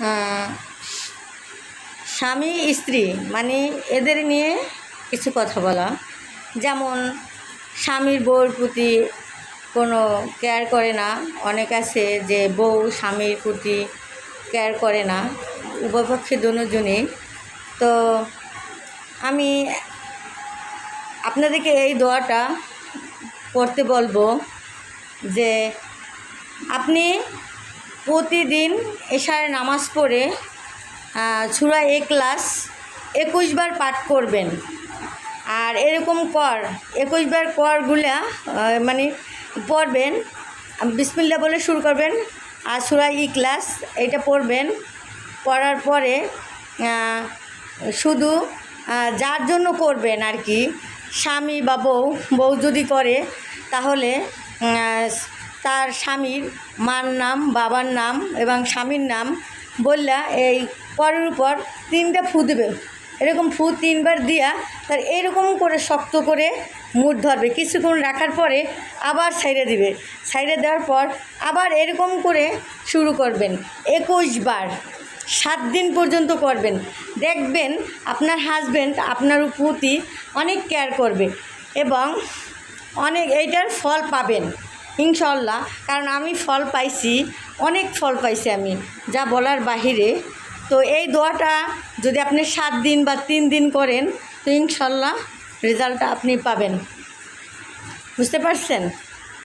আহ, স্বামী স্ত্রী মানে এদের নিয়ে কিছু কথা বলা। যেমন স্বামীর বউর প্রতি কোনো কেয়ার করে না। অনেক আছে যে বউ স্বামীর প্রতি কেয়ার করে না। উভয়পক্ষে দুজনই। তো আমি আপনাদেরকে এই দোয়াটা পড়তে বলব যে আপনি প্রতিদিন এশার নামাজ পড়ে ছুরা এ ক্লাস একুশ বার পাঠ করবেন। আর এরকম কর, একুশ বার করগুলা মানে পড়বেন বিসমিল্লা বলে শুরু করবেন, আর সুরা ক্লাস এটা পড়বেন। পড়ার পরে শুধু যার জন্য করবেন আর কি, স্বামী বা বউ বউ যদি করে, তাহলে তার স্বামীর মার নাম, বাবার নাম এবং স্বামীর নাম বললা, এই পরের উপর তিনটা ফু দেবে। এরকম ফু তিনবার দিয়া তার এরকম করে শক্ত করে মুঠ ধরবে। কিছুক্ষণ রাখার পরে আবার সাইডে দিবে। সাইডে দেওয়ার পর আবার এরকম করে শুরু করবেন। একুশ বার। সাত দিন পর্যন্ত করবেন। দেখবেন আপনার হাজব্যান্ড আপনার প্রতি অনেক কেয়ার করবে এবং অনেক, এইটার ফল পাবেন। ইনশাল্লাহ কারণ আমি ফল পাইছি, অনেক ফল পাইছি আমি, যা বলার বাহিরে। তো এই দোয়াটা যদি আপনি সাত দিন বা তিন দিন করেন, তো ইনশাল্লাহ রেজাল্টটা আপনি পাবেন। বুঝতে পারছেন?